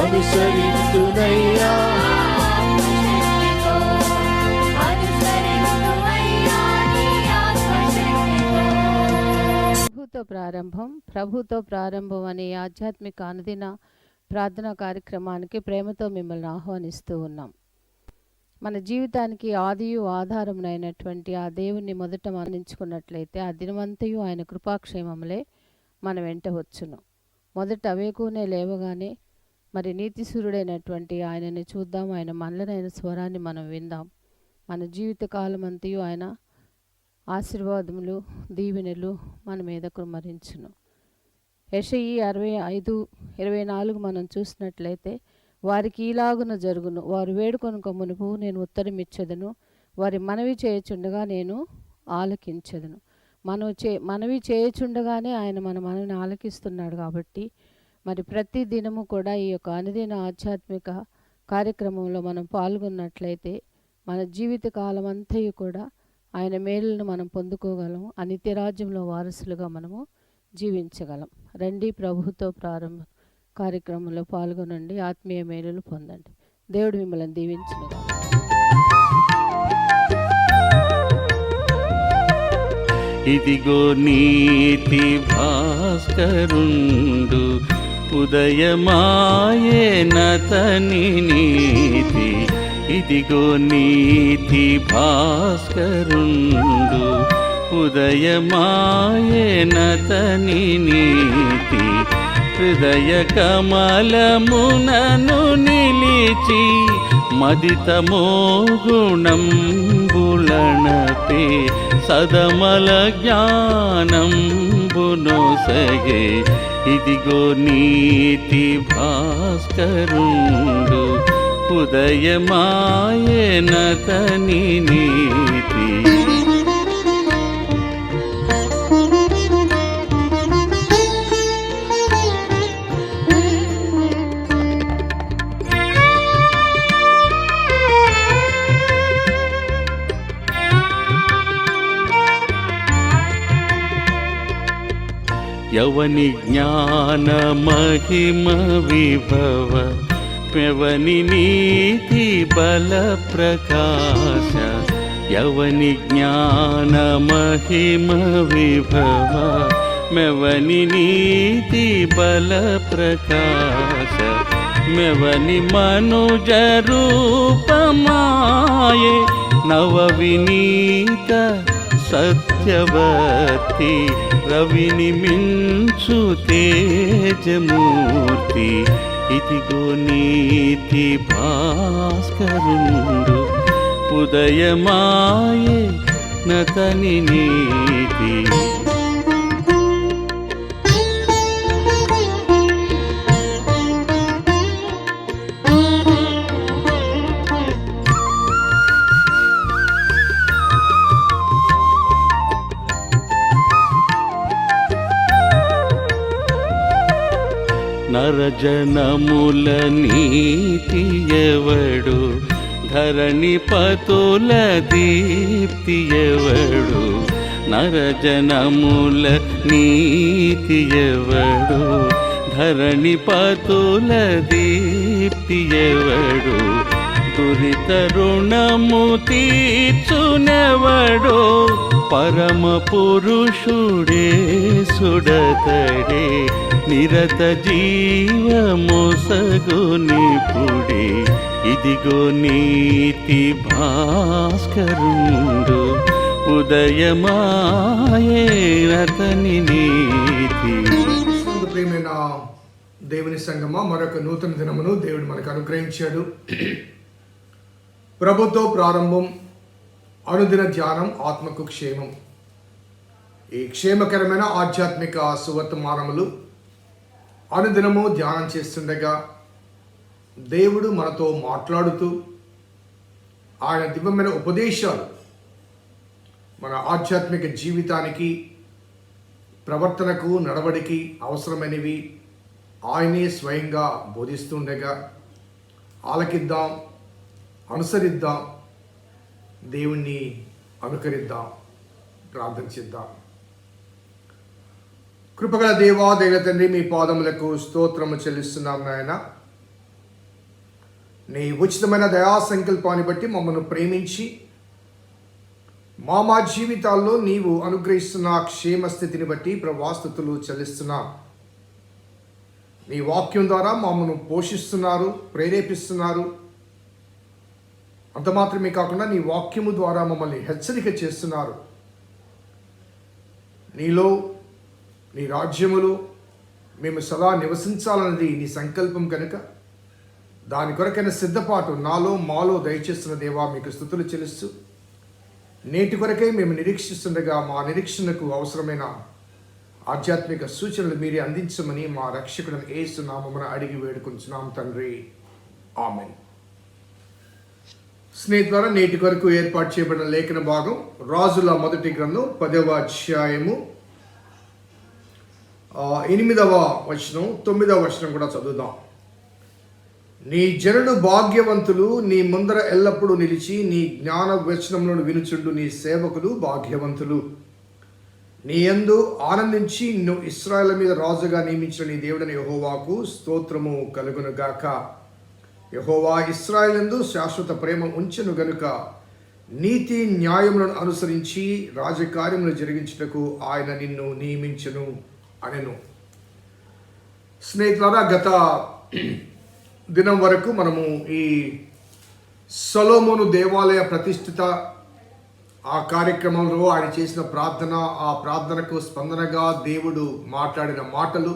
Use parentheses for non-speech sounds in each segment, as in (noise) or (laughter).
అనుసరించునయ్యా ప్రభుతో ప్రారంభం ప్రభుతో ప్రారంభం అనే ఆధ్యాత్మిక అనుదిన ప్రార్థనా కార్యక్రమానికి ప్రేమతో మిమ్మల్ని ఆహ్వానిస్తూ ఉన్నాం. మన జీవితానికి ఆదియు ఆధారమునైనటువంటి ఆ దేవుణ్ణి మొదట మరణించుకున్నట్లయితే ఆ దినమంతయు ఆయన కృపాక్షేమములే మన వెంట వచ్చును. మొదట అవేకునే లేవగానే మరి నీతిసూరుడైనటువంటి ఆయనని చూద్దాం. ఆయన మనలనైన స్వరాన్ని మనం విందాం. మన జీవితకాలం అంతయు ఆయన ఆశీర్వాదములు దీవెనలు మన మీద కుమరించును యషయి అరవై ఐదు ఇరవై నాలుగు మనం చూసినట్లయితే వారికి ఈలాగున జరుగును. వారు వేడుకొనుక మునుపు నేను ఉత్తరం ఇచ్చేదను వారి మనవి చేయుచుండగా నేను ఆలకించదును. మనం చే మనవి చేయుచుండగానే ఆయన మన మనవిని ఆలకిస్తున్నాడు కాబట్టి మరి ప్రతి దినము కూడా ఈ యొక్క అనుదిన ఆధ్యాత్మిక కార్యక్రమంలో మనం పాల్గొన్నట్లయితే మన జీవిత కాలం అంతయు కూడా ఆయన మేలును మనం పొందుకోగలం అనిత్యరాజ్యంలో రాజ్యంలో వారసులుగా మనము జీవించగలం. రండి ప్రభుతో ప్రారంభ కార్యక్రమంలో పాల్గొనండి. ఆత్మీయ మేలులు పొందండి. దేవుడు మిమ్మల్ని దీవించునుగా ఇదిగో నీతి భాస్కరుండు ఉదయమాయే నతని నీతి. ఇదిగో నీతి భాస్కరుండు ఉదయమాయే నతని నీతి. హృదయ కమలమునను నీ నిలిచి మదితమో గుణం గుణంబులనపే సదమల జ్ఞానం బునోసగే ఇదిగో నీతి భాస్కరుండు ఉదయమాయనతని నీతి. యవని జ్ఞాన మహిమ విభవ పెవని నీతి బల ప్రకాశ. యవని జ్ఞాన మహిమ విభవ మెవని నీతి బల ప్రకాశ. మెవని మనుజ రూపమాయే నవ వినీత సత్యవతి రవిని మించు తేజమూర్తి. ఇదిగో నీతి భాస్కరుడు ఉదయమాయే నతని నీతి. జనముల నీతి ఎవడు? ధరణి పతుల దీప్తి ఎవడు? నరజనముల నీతి ఎవడు? ధరణి పతుల దీప్తి ఎవడు? దురిత రుణము తీర్చునెవడో? పరమ పురుషుడే సుడతడే నిరత జీవమొసగునిపుడే ఇదిగో నీతి భాస్కరుడు ఉదయమాయే అతని నీతి. ప్రియమైన దేవుని సంగమ మరొక నూతన దినమును దేవుడు మనకు అనుగ్రహించాడు. ప్రభుతో ప్రారంభం అనుదిన ధ్యానం ఆత్మకు క్షేమం. ఈ క్షేమకరమైన ఆధ్యాత్మిక సువర్తమానములు అనుదినము ధ్యానం చేస్తుండగా దేవుడు మనతో మాట్లాడుతూ ఆయన దివ్యమైన ఉపదేశాలు మన ఆధ్యాత్మిక జీవితానికి ప్రవర్తనకు నడవడికి అవసరమైనవి ఆయనే స్వయంగా బోధిస్తుండగా ఆలకిద్దాం అనుసరిద్దాం దేవుణ్ణి అనుకరిద్దాం ప్రార్థన చేద్దాం. కృపగల దేవా దేవ తండ్రి మీ పాదములకు స్తోత్రము చెల్లిస్తున్నాం నాయన. నీ ఉచితమైన దయా సంకల్పాన్ని బట్టి మమ్మల్ని ప్రేమించి మా మా జీవితాల్లో నీవు అనుగ్రహిస్తున్న క్షేమ స్థితిని బట్టి ప్రవాస్తుతులు చెల్లిస్తున్నాం. నీ వాక్యం ద్వారా మమ్మల్ని పోషిస్తున్నారు ప్రేరేపిస్తున్నారు. అంత మాత్రమే కాకుండా నీ వాక్యము ద్వారా మమ్మల్ని హెచ్చరిక చేస్తున్నారు. నీలో నీ రాజ్యములో మేము సదా నివసించాలన్నది నీ సంకల్పం కనుక. దాని కొరకైన సిద్ధపాటు నాలో మాలో దయచేస్తున్న దేవా మీకు స్థుతులు చెల్లిస్తూ నేటి కొరకై మేము నిరీక్షిస్తుండగా మా నిరీక్షణకు అవసరమైన ఆధ్యాత్మిక సూచనలు మీరే అందించమని మా రక్షకులను ఏసునామమున అడిగి వేడుకుంటున్నాం తండ్రి. ఆమెన్. స్నేహితులారా నేటి వరకు ఏర్పాటు చేయబడిన లేఖన భాగం రాజుల మొదటి గ్రంథం పదవ అధ్యాయము. ఎనిమిదవ వచనం తొమ్మిదవ వచనం కూడా చదువుదాం. నీ జనుడు భాగ్యవంతులు నీ ముందర ఎల్లప్పుడూ నిలిచి నీ జ్ఞాన వచనములను వినుచుండు నీ సేవకులు భాగ్యవంతులు. నీ ఎందు ఆనందించి నువ్వు ఇస్రాయల్ మీద రాజుగా నియమించిన నీ దేవుడని యహోవాకు స్తోత్రము కలుగునుగాక గాక. యహోవా ఇస్రాయలందు శాశ్వత ప్రేమ ఉంచెను గనుక నీతి న్యాయములను అనుసరించి రాజకార్యములు జరిగించుటకు ఆయన నిన్ను నియమించను అనెను. స్నేహితులారా గత (clears throat) దినం వరకు మనము ఈ సొలోమోను దేవాలయ ప్రతిష్ఠిత ఆ కార్యక్రమంలో ఆయన చేసిన ప్రార్థన ఆ ప్రార్థనకు స్పందనగా దేవుడు మాట్లాడిన మాటలు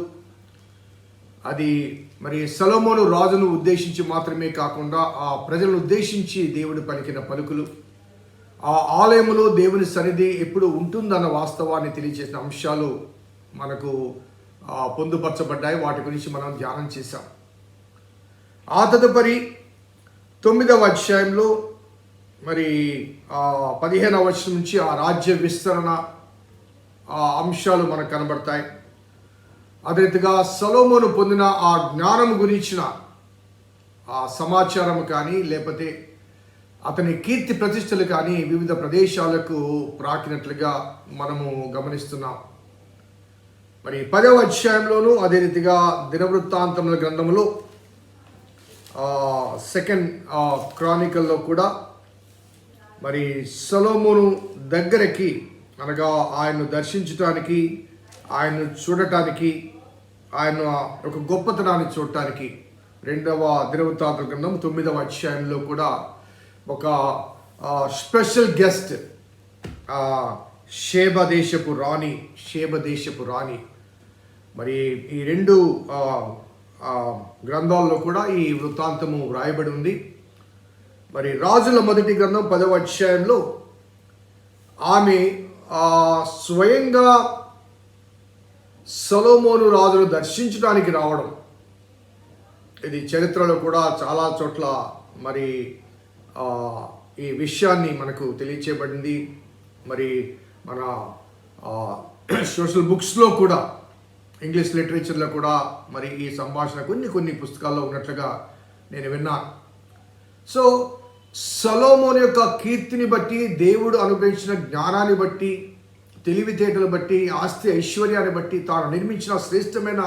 అది మరి సలోమోను రాజును ఉద్దేశించి మాత్రమే కాకుండా ఆ ప్రజలను ఉద్దేశించి దేవుడు పలికిన పలుకులు ఆ ఆలయములో దేవుని సన్నిధి ఎప్పుడు ఉంటుందన్న వాస్తవాన్ని తెలియజేసిన అంశాలు మనకు పొందుపరచబడ్డాయి. వాటి గురించి మనం ధ్యానం చేశాం. ఆ తదుపరి తొమ్మిదవ అధ్యాయంలో మరి పదిహేనవ వర్షం నుంచి ఆ రాజ్య విస్తరణ ఆ అంశాలు మనకు కనబడతాయి. అదే రీతిగా సలోమోను పొందిన ఆ జ్ఞానం గురించిన ఆ సమాచారం కానీ లేకపోతే అతని కీర్తి ప్రతిష్టలు కానీ వివిధ ప్రదేశాలకు ప్రాకినట్లుగా మనము గమనిస్తున్నాం. మరి పదవ అధ్యాయంలోనూ అదే రీతిగా దినవృత్తాంతముల గ్రంథంలో సెకండ్ క్రానికల్లో కూడా మరి సలోమును దగ్గరకి అనగా ఆయన్ను దర్శించటానికి ఆయన్ను చూడటానికి ఆయన ఒక గొప్పతనాన్ని చూడటానికి రెండవ దినవృత్తాంత గ్రంథం తొమ్మిదవ అధ్యాయంలో కూడా ఒక స్పెషల్ గెస్ట్ షేబ దేశపు రాణి షేబ దేశపు రాణి. మరి ఈ రెండు గ్రంథాల్లో కూడా ఈ వృత్తాంతము వ్రాయబడి ఉంది. మరి రాజుల మొదటి గ్రంథం పదవ అధ్యాయంలో ఆమె స్వయంగా సొలోమోను రాజును దర్శించడానికి రావడం. ఇది చరిత్రలో కూడా చాలా చోట్ల మరి ఈ విషయాన్ని మనకు తెలియచేయబడింది. మరి మన సోషల్ బుక్స్లో కూడా ఇంగ్లీష్ లిటరేచర్లో కూడా మరి ఈ సంభాషణ కొన్ని కొన్ని పుస్తకాల్లో ఉన్నట్లుగా నేను విన్నాను. సో సలోమోన్ యొక్క కీర్తిని బట్టి దేవుడు అనుగ్రహించిన జ్ఞానాన్ని బట్టి తెలివితేటలు బట్టి ఆస్తి ఐశ్వర్యాన్ని బట్టి తాను నిర్మించిన శ్రేష్టమైన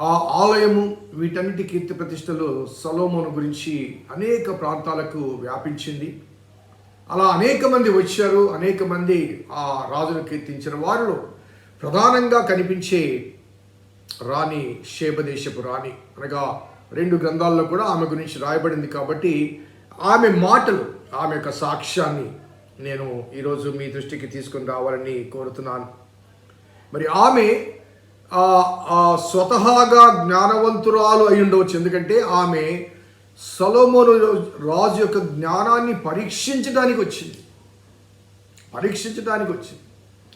ఆ ఆలయము వీటన్నిటి కీర్తి ప్రతిష్టలు సలోమోను గురించి అనేక ప్రాంతాలకు వ్యాపించింది. అలా అనేక మంది వచ్చారు అనేక మంది ఆ రాజును కీర్తించిన వారిలో ప్రధానంగా కనిపించే రాణి శేబదేశపు రాణి. అనగా రెండు గ్రంథాల్లో కూడా ఆమె గురించి రాయబడింది కాబట్టి ఆమె మాటలు ఆమె యొక్క సాక్ష్యాన్ని నేను ఈరోజు మీ దృష్టికి తీసుకొని రావాలని కోరుతున్నాను. మరి ఆమె ఆ, స్వతహాగా జ్ఞానవంతురాలు అయి ఉండవచ్చు. ఎందుకంటే ఆమె సొలొమోను రాజు యొక్క జ్ఞానాన్ని పరీక్షించడానికి వచ్చింది. పరీక్షించడానికి వచ్చింది.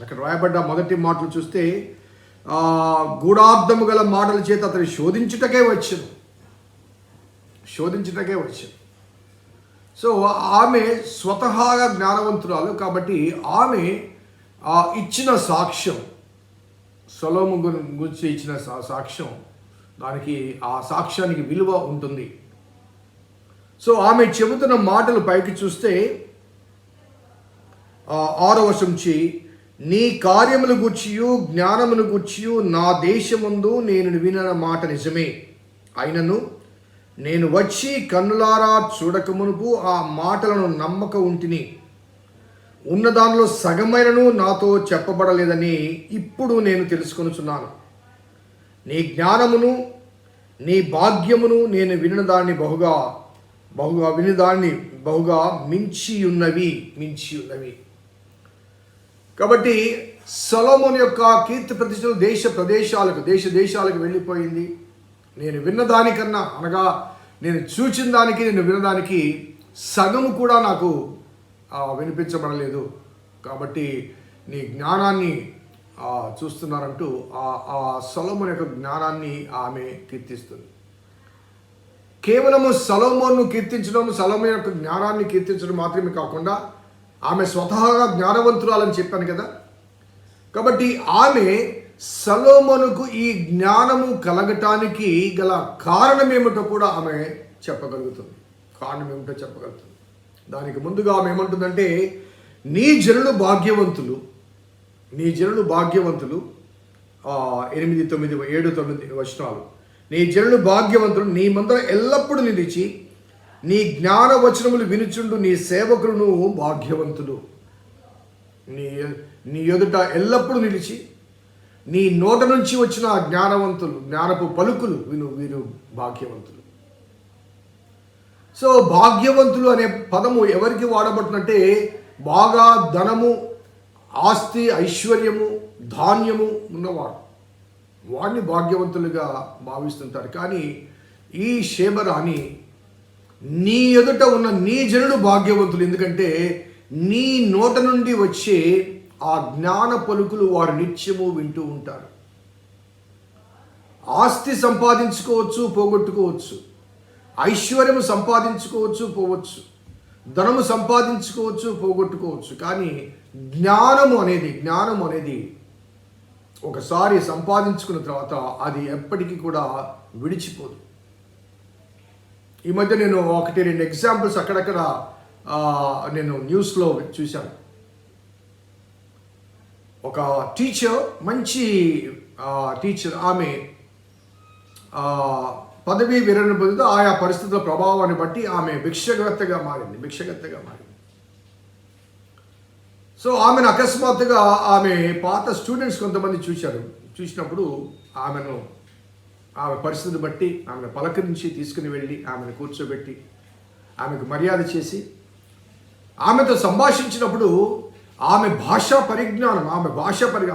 అక్కడ రాయబడ్డ మొదటి మాటలు చూస్తే గూఢార్థము గల మాటల చేత అతని శోధించుటకే వచ్చాను శోధించుటకే వచ్చాను సో ఆమె స్వతహాగా జ్ఞానవంతురాలు కాబట్టి ఆమె ఇచ్చిన సాక్ష్యం సొలోము గురించి ఇచ్చిన సాక్ష్యం దానికి ఆ సాక్ష్యానికి విలువ ఉంటుంది. సో ఆమె చెబుతున్న మాటలు పైకి చూస్తే ఆరో వశంచి నీ కార్యములు గుర్చియు జ్ఞానమును గుర్చియు నా దేశముందు నేను విన మాట నిజమే. అయినను నేను వచ్చి కన్నులారా చూడకమునుపు ఆ మాటలను నమ్మక ఉంటిని. ఉన్న దానిలో సగమైనను నాతో చెప్పబడలేదని ఇప్పుడు నేను తెలుసుకొనుచున్నాను. నీ జ్ఞానమును నీ భాగ్యమును నేను వినిన దాన్ని బహుగా బహుగా విని దాన్ని బహుగా మించి ఉన్నవి మించి ఉన్నవి కాబట్టి సొలొమోన్ యొక్క కీర్తి ప్రతిష్టలు దేశ ప్రదేశాలకు దేశ దేశాలకు వెళ్ళిపోయింది. నేను విన్నదానికన్నా అనగా నేను చూచిన దానికి నేను విన్నదానికి సగము కూడా నాకు వినిపించబడలేదు. కాబట్టి నీ జ్ఞానాన్ని చూస్తున్నారంటూ ఆ ఆ యొక్క జ్ఞానాన్ని ఆమె కీర్తిస్తుంది. కేవలము సలోమోన్ను కీర్తించడం సలోమోన్ యొక్క జ్ఞానాన్ని కీర్తించడం మాత్రమే కాకుండా ఆమె స్వతహాగా జ్ఞానవంతురాలని చెప్పాను కదా. కాబట్టి ఆమె సలోమనుకు ఈ జ్ఞానము కలగటానికి గల కారణం ఏమిటో కూడా ఆమె చెప్పగలుగుతుంది. కారణం ఏమిటో చెప్పగలుగుతుంది. దానికి ముందుగా ఆమె ఏమంటుందంటే నీ జనులు భాగ్యవంతులు నీ జనులు భాగ్యవంతులు ఎనిమిది తొమ్మిది ఏడు తొమ్మిది వచనాలు. నీ జనులు భాగ్యవంతులు నీ మందర ఎల్లప్పుడూ నిలిచి నీ జ్ఞాన వచనములు వినుచుండు నీ సేవకులను భాగ్యవంతులు. నీ నీ ఎదుట ఎల్లప్పుడూ నిలిచి నీ నోట నుంచి వచ్చిన ఆ జ్ఞానవంతులు జ్ఞానపు పలుకులు విను వీరు భాగ్యవంతులు. సో భాగ్యవంతులు అనే పదము ఎవరికి వాడబడుతుందంటే బాగా ధనము ఆస్తి ఐశ్వర్యము ధాన్యము ఉన్నవాడు వాడిని భాగ్యవంతులుగా భావిస్తుంటారు. కానీ ఈ శేబరాని నీ ఎదుట ఉన్న నీ జనుడు భాగ్యవంతులు. ఎందుకంటే నీ నోట నుండి వచ్చే ఆ జ్ఞాన పలుకులు వారు నిత్యము వింటూ ఉంటారు. ఆస్తి సంపాదించుకోవచ్చు పోగొట్టుకోవచ్చు. ఐశ్వర్యము సంపాదించుకోవచ్చు పోవచ్చు. ధనము సంపాదించుకోవచ్చు పోగొట్టుకోవచ్చు. కానీ జ్ఞానము అనేది జ్ఞానము అనేది ఒకసారి సంపాదించుకున్న తర్వాత అది ఎప్పటికీ కూడా విడిచిపోదు. ఈ మధ్య నేను ఒకటి రెండు ఎగ్జాంపుల్స్ అక్కడక్కడ నేను న్యూస్లో చూశాను. ఒక టీచర్ మంచి టీచర్ ఆమె పదవి పదవీ విరమణ పొందుతూ ఆయా పరిస్థితుల ప్రభావాన్ని బట్టి ఆమె భిక్షగత్తగా మారింది భిక్షగత్తగా మారింది. సో ఆమెను అకస్మాత్తుగా ఆమె పాత స్టూడెంట్స్ కొంతమంది చూశారు. చూసినప్పుడు ఆమెను ఆమె పరిస్థితిని బట్టి ఆమెను పలకరించి తీసుకుని వెళ్ళి ఆమెను కూర్చోబెట్టి ఆమెకు మర్యాద చేసి ఆమెతో సంభాషించినప్పుడు ఆమె భాషా పరిజ్ఞానం ఆమె భాషా పరి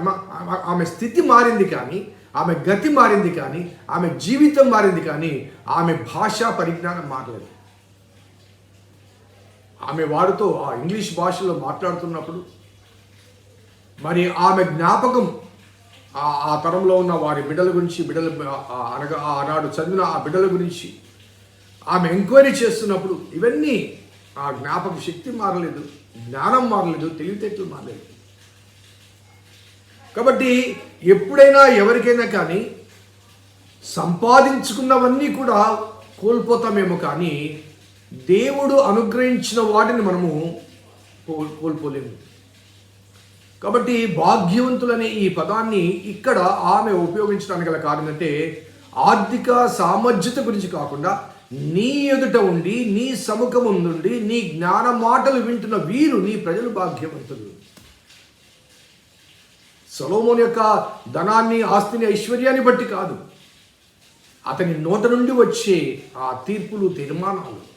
ఆమె- స్థితి మారింది కానీ ఆమె గతి మారింది కానీ ఆమె జీవితం మారింది కానీ ఆమె భాషా పరిజ్ఞానం మారలేదు. ఆమె వారితో ఆ ఇంగ్లీష్ భాషలో మాట్లాడుతున్నప్పుడు మరి ఆమె జ్ఞాపకం ఆ తరంలో ఉన్న వారి బిడ్డల గురించి బిడ్డల అనగా ఆనాడు చదివిన ఆ బిడ్డల గురించి ఆమె ఎంక్వైరీ చేస్తున్నప్పుడు ఇవన్నీ ఆ జ్ఞాపక శక్తి మారలేదు. జ్ఞానం మారలేదు తెలివితేటలు మారలేదు. కాబట్టి ఎప్పుడైనా ఎవరికైనా కానీ సంపాదించుకున్నవన్నీ కూడా కోల్పోతామేమో కానీ దేవుడు అనుగ్రహించిన వాటిని మనము కోల్పోలేము. కాబట్టి భాగ్యవంతులనే ఈ పదాన్ని ఇక్కడ ఆమె ఉపయోగించడానికి గల కారణం అంటే ఆర్థిక సామర్థ్యత గురించి కాకుండా నీ ఎదుట ఉండి నీ సముఖముందుండి నీ జ్ఞాన మాటలు వింటున్న వీరు నీ ప్రజలు భాగ్యవంతులు. సొలోమోన్ యొక్క ధనాన్ని ఆస్తిని ఐశ్వర్యాన్ని బట్టి కాదు. అతని నోట నుండి వచ్చే ఆ తీర్పులు తీర్మానాలు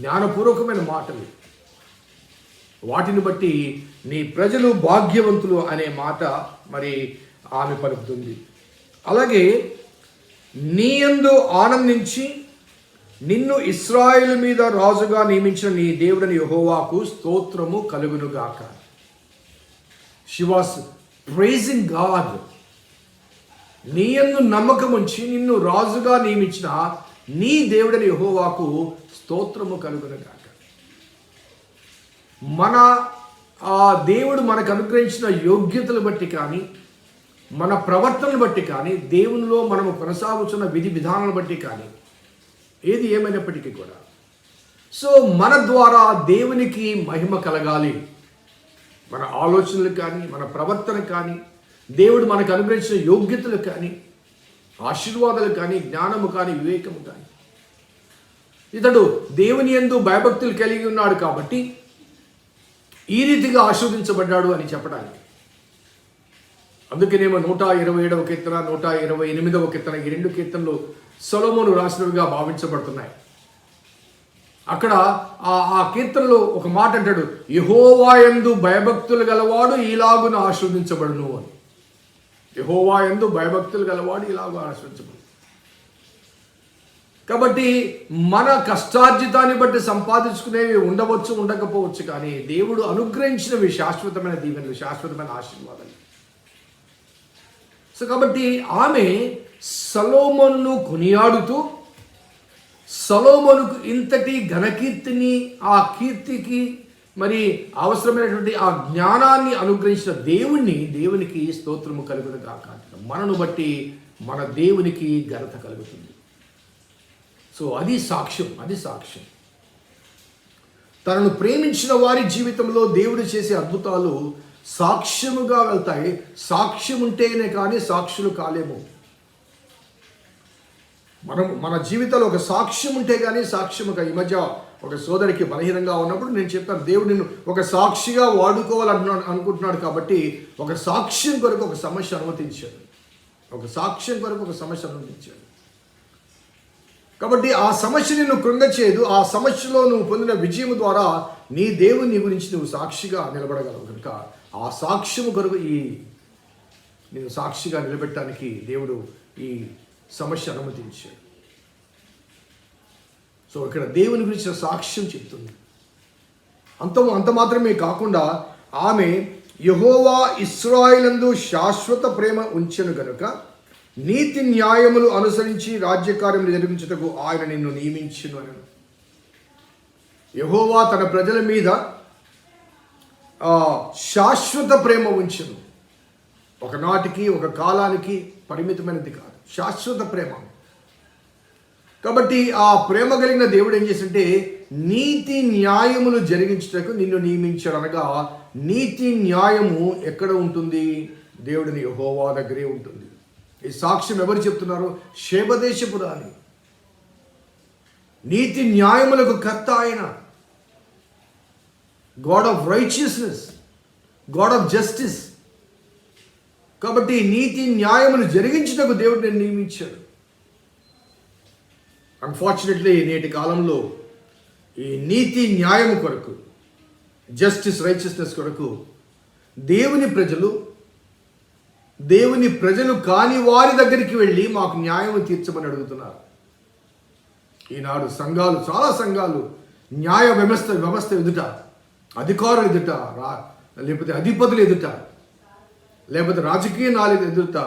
జ్ఞానపూర్వకమైన మాటలు. వాటిని బట్టి నీ ప్రజలు భాగ్యవంతులు అనే మాట మరి ఆమె పలుకుతుంది. అలాగే నీ ఎందు ఆనందించి నిన్ను ఇస్రాయిల్ మీద రాజుగా నియమించిన నీ దేవుడని యహోవాకు స్తోత్రము కలుగునుగాక. షీ వాస్ ప్రైజింగ్ గాడ్ నీ యందు నమ్మకం ఉంచి నిన్ను రాజుగా నియమించిన నీ దేవుడని యహోవాకు స్తోత్రము కలుగునుగాక. మన ఆ దేవుడు మనకు అనుగ్రహించిన యోగ్యతలు బట్టి కానీ మన ప్రవర్తనను బట్టి కానీ దేవునిలో మనము కొనసాగుతున్న విధి విధానాలను బట్టి కానీ ఏది ఏమైనప్పటికీ కూడా. సో మన ద్వారా దేవునికి మహిమ కలగాలి. మన ఆలోచనలు కానీ మన ప్రవర్తన కానీ దేవుడు మనకు అనుగ్రహించిన యోగ్యతలు కానీ ఆశీర్వాదాలు కానీ జ్ఞానము కానీ వివేకము కానీ. ఇతడు దేవుని యందు భయభక్తులు కలిగి ఉన్నాడు కాబట్టి ఈ రీతిగా ఆశీర్వదించబడ్డాడు అని చెప్పడానికి. అందుకనేమో నూట ఇరవై ఏడవ కీర్తన నూట ఇరవై ఎనిమిదవ కీర్తన ఈ రెండు కీర్తనలు సొలొమోను రాసినవిగా భావించబడుతున్నాయి. అక్కడ ఆ ఆ కీర్తనలో ఒక మాట అంటాడు యహోవాయందు భయభక్తులు గలవాడు ఇలాగును ఆశీర్వదించబడును అని. యహోవాయందు భయభక్తులు గలవాడు ఇలాగ ఆశీర్వించబడు కాబట్టి మన కష్టార్జితాన్ని బట్టి సంపాదించుకునేవి ఉండవచ్చు ఉండకపోవచ్చు కానీ దేవుడు అనుగ్రహించినవి శాశ్వతమైన దీవెనలు శాశ్వతమైన ఆశీర్వాదాలు. సో కాబట్టి ఆమె సలోమన్ను కొనియాడుతూ సలోమనుకు ఇంతటి ఘనకీర్తిని ఆ కీర్తికి మరి అవసరమైనటువంటి ఆ జ్ఞానాన్ని అనుగ్రహించిన దేవుణ్ణి దేవునికి స్తోత్రము కలుగును కాక మనను బట్టి మన దేవునికి ఘనత కలుగుతుంది. సో అది సాక్ష్యం అది సాక్ష్యం. తనను ప్రేమించిన వారి జీవితంలో దేవుడు చేసే అద్భుతాలు సాక్ష్యముగా వెళ్తాయి. సాక్ష్యం ఉంటేనే కానీ సాక్షులు కాలేము. మనం మన జీవితంలో ఒక సాక్ష్యం ఉంటే కానీ సాక్ష్యముగా ఈ మధ్య ఒక సోదరికి బలహీనంగా ఉన్నప్పుడు నేను చెప్పాను దేవుడు నిన్ను ఒక సాక్షిగా వాడుకోవాలంటున్నాడు అనుకుంటున్నాడు కాబట్టి ఒక సాక్ష్యం కొరకు ఒక సమస్య అనుమతించాడు. ఒక సాక్ష్యం కొరకు ఒక సమస్య అనుమతించాడు. కాబట్టి ఆ సమస్య నిన్ను కృంగచేయదు ఆ సమస్యలో నువ్వు పొందిన విజయం ద్వారా నీ దేవుని గురించి నువ్వు సాక్షిగా నిలబడగలవు కనుక ఆ సాక్ష్యము కొరకు ఈ నేను సాక్షిగా నిలబెట్టడానికి దేవుడు ఈ సమస్య అనుమతించాడు. సో ఇక్కడ దేవుని గురించిన సాక్ష్యం చెప్తుంది. అంత అంత మాత్రమే కాకుండా ఆమె యహోవా ఇస్రాయిలందు శాశ్వత ప్రేమ ఉంచెను గనుక నీతి న్యాయములు అనుసరించి రాజ్యకార్యములు జరిపించుటకు ఆయన నిన్ను నియమించును అని యహోవా తన ప్రజల మీద శాశ్వత ప్రేమ ఉంచును. ఒకనాటికి ఒక కాలానికి పరిమితమైనది కాదు. శాశ్వత ప్రేమ. కాబట్టి ఆ ప్రేమ కలిగిన దేవుడు ఏం చేసింటే నీతి న్యాయములు జరిగించుటకు నిన్ను నియమించాడు అనగా నీతి న్యాయము ఎక్కడ ఉంటుంది? దేవుడిని హోవా దగ్గరే ఉంటుంది. ఈ సాక్ష్యం ఎవరు చెప్తున్నారు? శేబదేశపు రాణి. నీతి న్యాయములకు కర్త ఆయన. God of righteousness God of justice కాబట్టి నీతి న్యాయమును జరిగించుటకు దేవుడు నేను నియమించాడు. అన్ఫార్చునేట్లీ నేటి కాలంలో ఈ నీతి న్యాయం కొరకు జస్టిస్ రైచియస్నెస్ కొరకు దేవుని ప్రజలు దేవుని ప్రజలు కాని వారి దగ్గరికి వెళ్ళి మాకు న్యాయం తీర్చమని అడుగుతున్నారు. ఈనాడు సంఘాలు చాలా సంఘాలు న్యాయ వ్యవస్థ వ్యవస్థ ఎదుట అధికారులు ఎదుట రా లేకపోతే అధిపతులు ఎదుట లేకపోతే రాజకీయ నాలుగు ఎదుట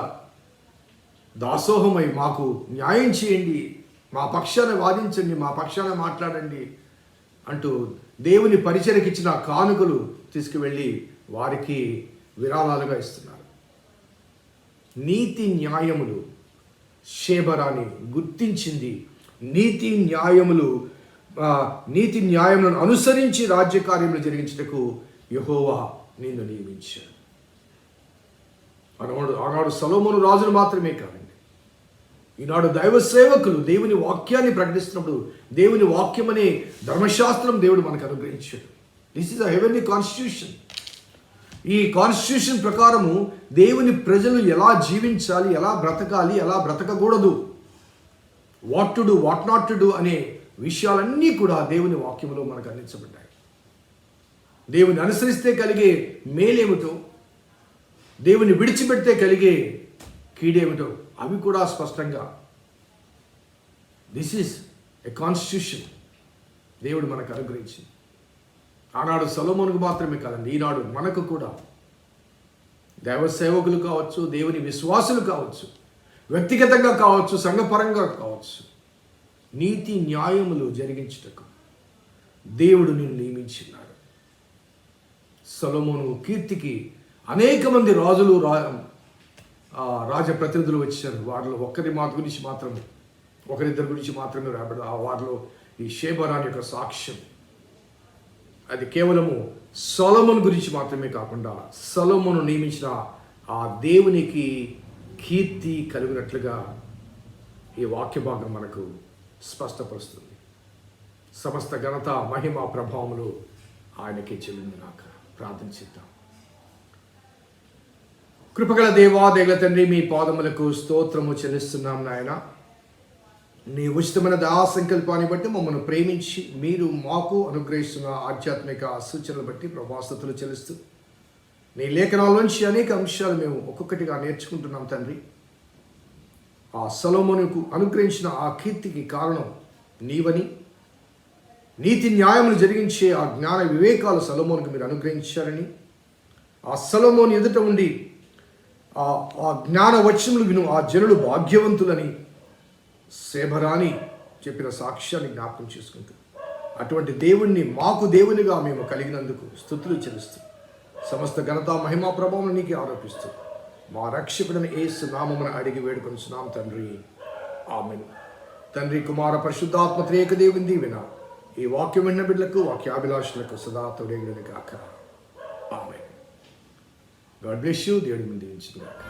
దాసోహమై మాకు న్యాయం చేయండి మా పక్షాన వాదించండి మా పక్షాన మాట్లాడండి అంటూ దేవుని పరిచయకిచ్చిన కానుకలు తీసుకువెళ్ళి వారికి విరాళాలుగా ఇస్తున్నారు. నీతి న్యాయములు షేబరాని గుర్తించింది. నీతి న్యాయములు నీతి న్యాయములను అనుసరించి రాజ్యకార్యములు జరిగించుటకు యహోవా నిన్ను నియమించాడు. ఆనాడు ఆనాడు సలోమోను రాజును మాత్రమే కాదండి. ఈనాడు దైవ సేవకులు దేవుని వాక్యాన్ని ప్రకటిస్తున్నప్పుడు దేవుని వాక్యం అనే ధర్మశాస్త్రం దేవుడు మనకు అనుగ్రహించాడు. This is a heavenly constitution ఈ కాన్స్టిట్యూషన్ ప్రకారము దేవుని ప్రజలు ఎలా జీవించాలి ఎలా బ్రతకాలి ఎలా బ్రతకకూడదు what to do what not to do అనే విషయాలన్నీ కూడా దేవుని వాక్యంలో మనకు అందించబడ్డాయి. దేవుని అనుసరిస్తే కలిగే మేలేమిటో దేవుని విడిచిపెడితే కలిగే కీడేమిటో అవి కూడా స్పష్టంగా. దిస్ ఈస్ ఎ కాన్స్టిట్యూషన్ దేవుడు మనకు అనుగ్రహించింది. ఆనాడు సొలొమోనుకు మాత్రమే కాదండి ఈనాడు మనకు కూడా. దైవ సేవకులు కావచ్చు దేవుని విశ్వాసులు కావచ్చు వ్యక్తిగతంగా కావచ్చు సంఘపరంగా కావచ్చు నీతి న్యాయములు జరిగించుటకు దేవుడు నిన్ను నియమించినాడు. సొలొమోను కీర్తికి అనేక మంది రాజులు రా ఆ, రాజప్రతినిధులు వచ్చారు. వారిలో ఒక్కరి మాత గురించి మాత్రమే ఒకరిద్దరి గురించి మాత్రమే రాబడి ఆ వారిలో ఈ షేబరాన్ యొక్క సాక్ష్యం. అది కేవలము సొలమున్ గురించి మాత్రమే కాకుండా సొలమును నియమించిన ఆ దేవునికి కీర్తి కలిగినట్లుగా ఈ వాక్య భాగం మనకు స్పష్టపరుస్తుంది. సమస్త ఘనత మహిమ ప్రభావములు ఆయనకి చెల్లింది నాకు ప్రార్థించిద్దాం కృపగల దేవా దేగల తండ్రి మీ పాదములకు స్తోత్రము చెల్లిస్తున్నాం నాయన. నీ ఉచితమైన దయా సంకల్పాన్ని బట్టి మమ్మల్ని ప్రేమించి మీరు మాకు అనుగ్రహిస్తున్న ఆధ్యాత్మిక సూచనలు బట్టి ప్రభాస్తతులు చెల్లిస్తూ నీ లేఖనాల్లోంచి అనేక అంశాలు మేము ఒక్కొక్కటిగా నేర్చుకుంటున్నాం తండ్రి. ఆ సలోమునుకు అనుగ్రహించిన ఆ కీర్తికి కారణం నీవని. నీతి న్యాయములు జరిగించే ఆ జ్ఞాన వివేకాలు సలోమోనుకు మీరు అనుగ్రహించారని. ఆ సలోమోని ఎదుట ఉండి ఆ ఆ జ్ఞాన వచనములు విను ఆ జనులు భాగ్యవంతులని. సేభరాని చెప్పిన సాక్ష్యాన్ని జ్ఞాపకం చేసుకుంటూ. అటువంటి దేవుణ్ణి మాకు దేవునిగా మేము కలిగినందుకు స్థుతులు చెల్లిస్తూ. సమస్త ఘనత మహిమా ప్రభావం నీకు ఆరోపిస్తూ. మా రక్షకుడిని ఏసు నామమున అడిగి వేడుకొంచున్నాం తండ్రి. ఆమెను. తండ్రి కుమార పరిశుద్ధాత్మ త్రేక దేవుని దీవెన. ఈ వాక్యం విన్న బిడ్డలకు వాక్యాభిలాషులకు సదా తొడగినది కాక ఆమె గాడ్ బ్లెస్ యూ దేవుడి ముందు దీవించుగాక